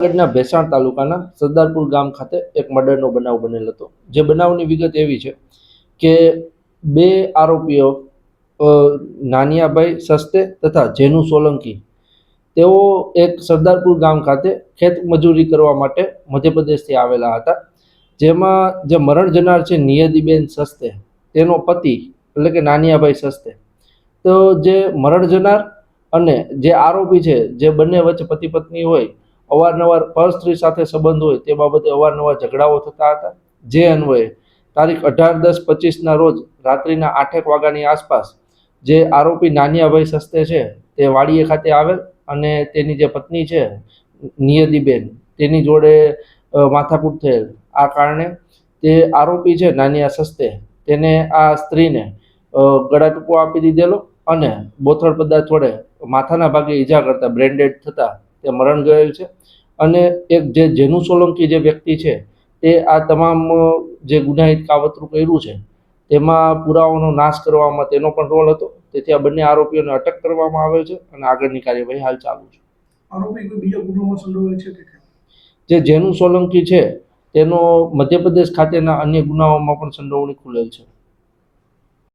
જૂનાગઢના ભેસાણ તાલુકાના સરદારપુર ગામ ખાતે એક મર્ડરનો બનાવ બનેલ હતો. જે બનાવની વિગત એવી છે કે બે આરોપીઓ નાનિયાભાઈ સસ્તે તથા જેનુ સોલંકી. તેઓ એક સરદારપુર ગામ ખાતે ખેત મજૂરી કરવા માટે મધ્યપ્રદેશથી આવેલા હતા. જેમાં જે મરણ જનાર છે નિયતિબેન સસ્તે, તેનો પતિ એટલે કે નાનિયાભાઈ સસ્તે. તો જે મરણ જનાર અને જે આરોપી છે, જે બંને વચ્ચે પતિ પત્ની હોય અવારનવાર પરસ્ત્રી સાથે સંબંધ હોય તે બાબતે અવારનવાર ઝઘડાઓ થતા હતા. જે અન્વયે તારીખ અઢાર દસ પચીસના રોજ રાત્રિના આઠેક વાગ્યાની આસપાસ જે આરોપી નાનિયાભાઈ સસ્તે છે તે વાડીએ ખાતે આવેલ અને તેની જે પત્ની છે, નિયતિબેન, તેની જોડે માથાકૂટ થયેલ. આ કારણે તે આરોપી છે નાનિયા સસ્તે. તેને આ સ્ત્રીને ગળા ટૂંકો આપી દીધેલો અને બોથળ પદાર્થ વડે માથાના ભાગે ઈજા કરતા બ્રેન્ડેડ થતા તે મરણ ગયેલ છે. અને એક જે જેનુ સોલંકી જે વ્યક્તિ છે તે આ તમામ જે ગુનાહિત કાવતરું કર્યું છે તેમાં પુરાવાનો નાશ કરવામાં તેનો પણ રોલ હતો. તેથી આ બંને આરોપીઓને અટક કરવામાં આવે છે અને આગળની કાર્યવાહી હાલ ચાલુ છે. આરોપી કોઈ બીજા ગુનામાં સંડોવાયેલ છે કે જે જેનુ સોલંકી છે તેનો મધ્યપ્રદેશ ખાતેના અન્ય ગુનાઓમાં પણ સંડોવણી ખુલેલ છે.